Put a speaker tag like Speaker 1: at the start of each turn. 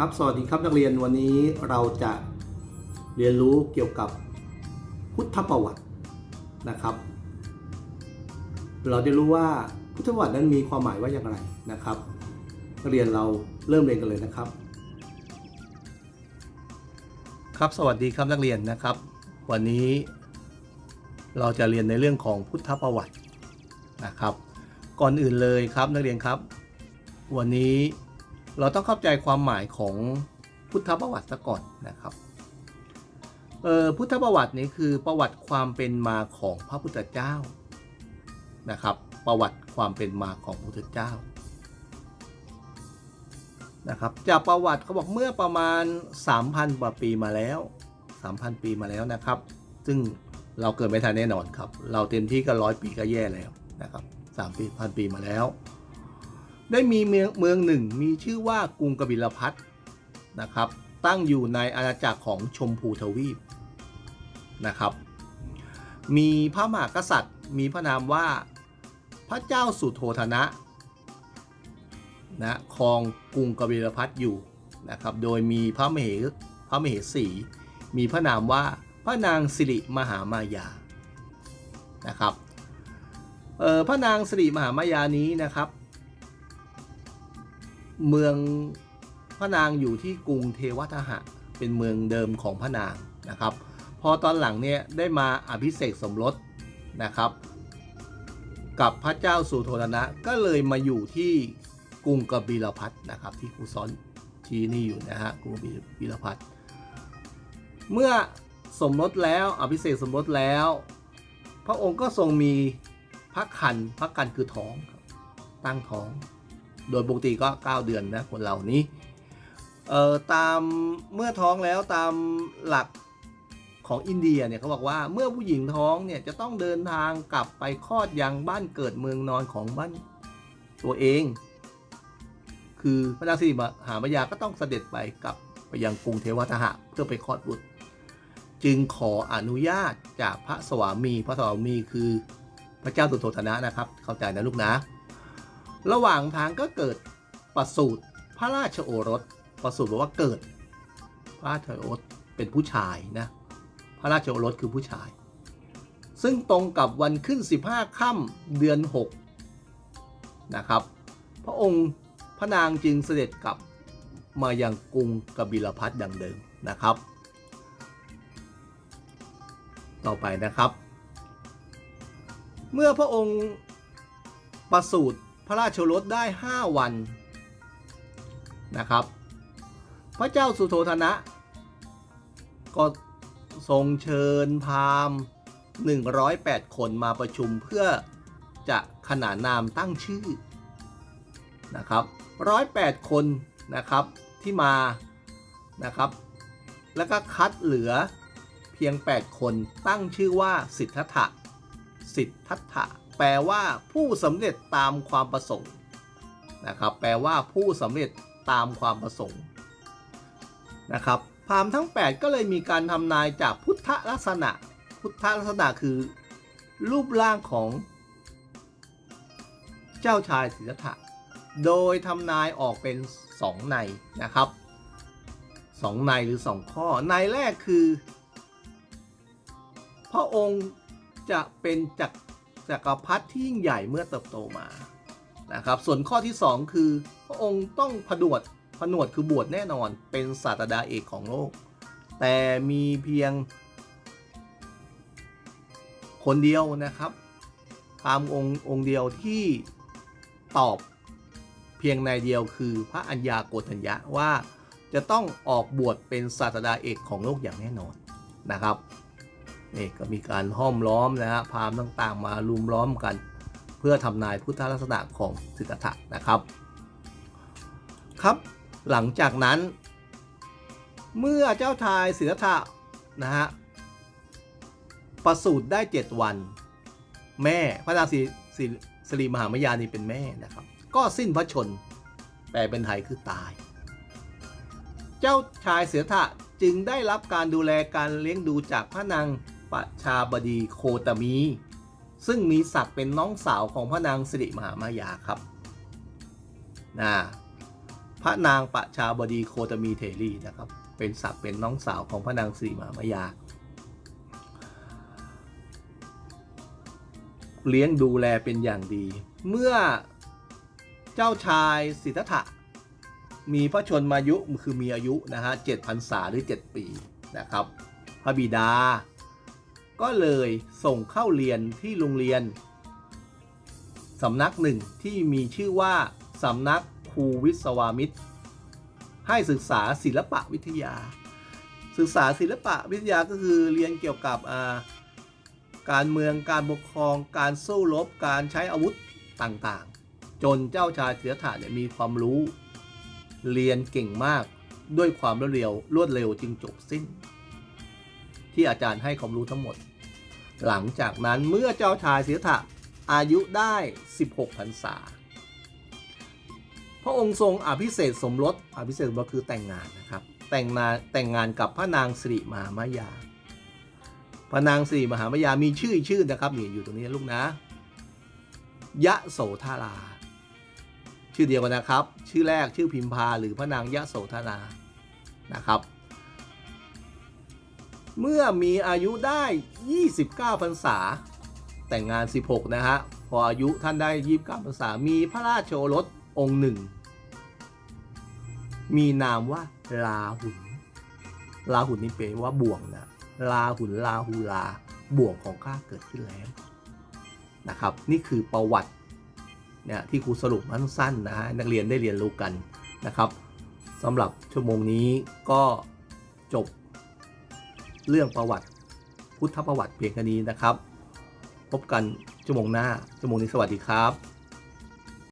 Speaker 1: ครับ สวัสดีครับนักเรียนวันนี้เราจะเรียนรู้เกี่ยวกับพุทธประวัตินะครับ เราจะรู้ว่าพุทธประวัตินั้นมีความหมายว่าอย่างไรนะครับนักเรียนเราเริ่มเรียนกันเลยนะครับ ครับสวัสดีครับนักเรียนนะครับ วันนี้เราจะเรียนในเรื่องของพุทธประวัตินะครับ ก่อนอื่นเลยครับนักเรียนครับ วันนี้ เราต้องเข้าใจความหมายของพุทธประวัติซะก่อนนะครับเออพุทธประวัตินี้คือประวัติความเป็นมาของพระพุทธเจ้านะครับ ประวัติความเป็นมาของพระพุทธเจ้านะครับจากประวัติเขาบอกเมื่อประมาณ 3,000กว่าปีมาแล้ว 3,000 ปีมาแล้วนะครับ ซึ่งเราเกิดไม่ทันแน่นอนครับ เราเต็มที่ก็ร้อยปีก็แย่แล้วนะครับสามปีพันปีมาแล้ว ได้มีเมืองเมืองหนึ่งมีชื่อว่ากรุงกบิลพัทนะครับ ตั้งอยู่ในอาณาจักรของชมพูทวีปนะครับ มีพระมหากษัตริย์ มีพระนามว่าพระเจ้าสุโธธนะนะครองกรุงกบิลพัทอยู่นะครับ โดยมีพระมเหพระมเหสี มีพระนามว่าพระนางสิริมหามายานะครับออพระนางสิริมหามายานี้นะครับ เมืองพระนางอยู่ที่กรุงเทวทหะ เป็นเมืองเดิมของพระนางนะครับ พอตอนหลังเนี่ยได้มาอภิเษกสมรสนะครับ กับพระเจ้าสุโธทนะก็เลยมาอยู่ที่กรุงกบิลพัทนะครับ ที่ครูสอนชี้นี่อยู่นะฮะกรุงกบิลพัทเมื่อสมรสแล้วอภิเษกสมรสแล้ว พระองค์ก็ทรงมีพระคันพระคันคือท้องครับตั้งท้อง โดยปกติก็ 9 เดือนนะคนเรานี้เอ่อตามเมื่อท้องแล้วตามหลักของอินเดียเนี่ยเขาบอกว่าเมื่อผู้หญิงท้องเนี่ยจะต้องเดินทางกลับไปคลอดยังบ้านเกิดเมืองนอนของบ้านตัวเอง คือพระนางสิริมหามายาก็ต้องเสด็จไปกลับไปยังกรุงเทวทหะเพื่อไปคลอดบุตร จึงขออนุญาตจากพระสวามี พระสวามีคือพระเจ้าสุโธทนะนะครับ เข้าใจนะลูกนะ ระหว่างทางก็เกิดประสูติพระราชโอรสประสูติบอกว่าเกิด พระราชโอรสเป็นผู้ชายนะ พระราชโอรสคือผู้ชาย ซึ่งตรงกับวันขึ้น 15ค่ำเดือน 6 นะครับ พระองค์พระนางจึงเสด็จกลับมายังกรุงกบิลพัทดังเดิมนะครับ ต่อไปนะครับ เมื่อพระองค์ประสูติ พระราชโอรสได้ 5 วันนะครับ พระเจ้าสุโธทนะ ก็ทรงเชิญพราหมณ์ 108 คนมาประชุมเพื่อจะขนานนามตั้งชื่อนะครับ108 คนนะครับที่มานะครับ แล้วก็คัดเหลือเพียง 8 คนตั้งชื่อว่าสิทธัตถะสิทธัตถะ แปลว่าผู้สำเร็จตามความประสงค์นะครับแปลว่าผู้สำเร็จตามความประสงค์นะครับพราหมณ์ทั้ง 8 ก็เลยมีการทำนายจากพุทธลักษณะ พุทธลักษณะคือ รูปร่างของเจ้าชายสิทธัตถะโดยทำนายออกเป็น2ในนะครับสองในหรือ 2 ข้อในแรกคือ พระองค์จะเป็นจักร จักรพรรดิที่ยิ่งใหญ่เมื่อเติบโตมานะครับส่วนข้อที่ 2 คือ พระองค์ต้องผดวดผนวดคือบวชแน่นอนเป็นศาสดาเอกของโลก แต่มีเพียง คนเดียวนะครับตามองค์องค์เดียวที่ตอบเพียงในเดียวคือพระอัญญาโกฏัญญะว่าจะต้องออกบวชเป็นศาสดาเอกของโลกอย่างแน่นอนนะครับ นี่ก็มีการห้อมล้อมนะฮะพามต่างๆ มาลุมล้อมกัน เพื่อทำนายพุทธลักษณะของสิทธัตถะนะครับ ครับหลังจากนั้น เมื่อเจ้าชายเสิทะนะฮะประสูติได้ 7 วัน แม่พระนางสิสิริมหามายานีเป็นแม่นะครับ ก็สิ้นพระชนแปลเป็นไทยคือตาย เจ้าชายเสือถะจึงได้รับการดูแลการเลี้ยงดูจากพระนาง ประชาบดีโคตมี ซึ่งมีศักดิ์เป็นน้องสาวของพระนางสิริมหามายาครับนะพระนางประชาบดีโคตมีเทรีนะครับ เป็นศักดิ์เป็นน้องสาวของพระนางสีมามายา เลี้ยงดูแลเป็นอย่างดี เมื่อเจ้าชายสิทธัตถะมีพระชนมายุคือมีอายุนะฮะเจ็ดพรรษาหรือ 7 ปีนะครับ พระบิดา ก็เลยส่งเข้าเรียนที่โรงเรียน สำนักหนึ่งที่มีชื่อว่า สำนักครูวิศวามิตร ให้ศึกษาศิลปะวิทยา ศึกษาศิลปะวิทยาก็คือเรียนเกี่ยวกับการเมืองการปกครอง การสู้รบการใช้อาวุธต่างๆ จนเจ้าชายเสือถาเนี่ยมีความรู้ เรียนเก่งมากด้วยความรวดเร็วรวดเร็วจึงจบสิ้น ที่อาจารย์ให้ความรู้ทั้งหมด หลังจากนั้นเมื่อเจ้าชายเสือถะอายุได้ 16พรรษา พระองค์ทรงอภิเษกสมรสอภิเษกสมรสคือแต่งงานนะครับ แต่งงานแต่งงานกับพระนางสิริมหามายา พระนางสิริมหามายามีชื่อชื่อนะครับนี่อยู่ตรงนี้นะลูกนะ ยะโสธารา ชื่อเดียวกันนะครับ ชื่อแรกชื่อพิมพาหรือพระนางยะโสธารานะครับ เมื่อมีอายุได้ 29 พรรษา แต่งงาน 16 นะฮะ พออายุท่านได้ 29 พรรษา มีพระราชโอรสองค์หนึ่ง มีนามว่าลาหุน ลาหุนนี่แปลว่าบ่วงนะ ลาหุนลาหูลา บ่วงของข้าเกิดขึ้นแล้วนะครับ นี่คือประวัติเนี่ยที่ครูสรุปมาสั้นๆนะฮะนักเรียนได้เรียนรู้กันนะครับสำหรับชั่วโมงนี้ก็จบ เรื่องประวัติ พุทธประวัติเพียงแค่นี้นะครับ พบกันชั่วโมงหน้าชั่วโมงนี้สวัสดีครับ